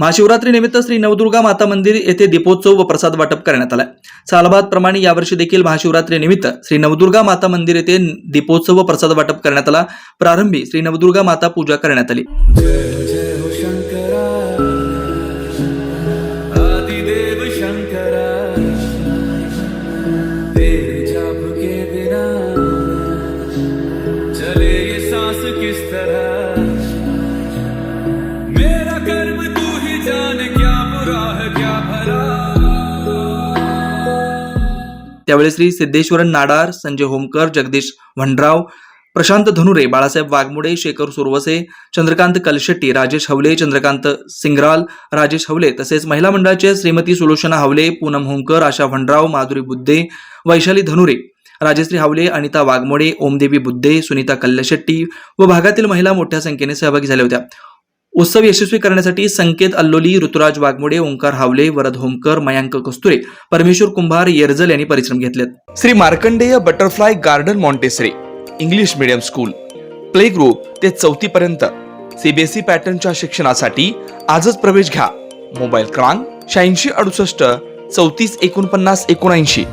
महाशिवरात्रीनिमित्त श्री नवदुर्गा माता मंदिर येथे दीपोत्सव व प्रसाद वाटप करण्यात आला सालबाद प्रमाणे यावर्षी देखील महाशिवरात्री निमित्त श्री नवदुर्गा माता मंदिर येथे दीपोत्सव व प्रसाद वाटप करण्यात आला. प्रारंभी श्री नवदुर्गा माता पूजा करण्यात आली. जय जय त्यावेळी श्री सिद्धेश्वरन नाडार संजय होमकर जगदीश भंडराव प्रशांत धनुरे बाळासाहेब वाघमोडे शेखर सुरवसे चंद्रकांत कलशेट्टी राजेश हवले चंद्रकांत सिंगराल राजेश हवले तसेच महिला मंडळाचे श्रीमती सुलोचना हवले पूनम होमकर आशा भंडराव माधुरी बुद्धे वैशाली धनुरे राजश्री हावले अनिता वाघमोडे ओमदेवी बुद्धे सुनीता कल्लशेट्टी व भागातील महिला मोठ्या संख्येने सहभागी झाल्या होत्या. उत्सव यशस्वी करण्यासाठी संकेत अल्लोली ऋतुराज वाघमोडे ओंकार हावले वरद होमकर मयांक कस्तुरे परमेश्वर कुंभार येरजल यांनी परिश्रम घेतलेत. Shri Markandey butterfly garden Montessori English medium school. Play group ते चौथी पर्यंत. सीबीएसई पॅटर्नच्या शिक्षणासाठी आजच प्रवेश घ्या. मोबाईल क्रमांक शहाऐंशी अडुसष्ट चौतीस एकोणपन्नास एकोणऐंशी.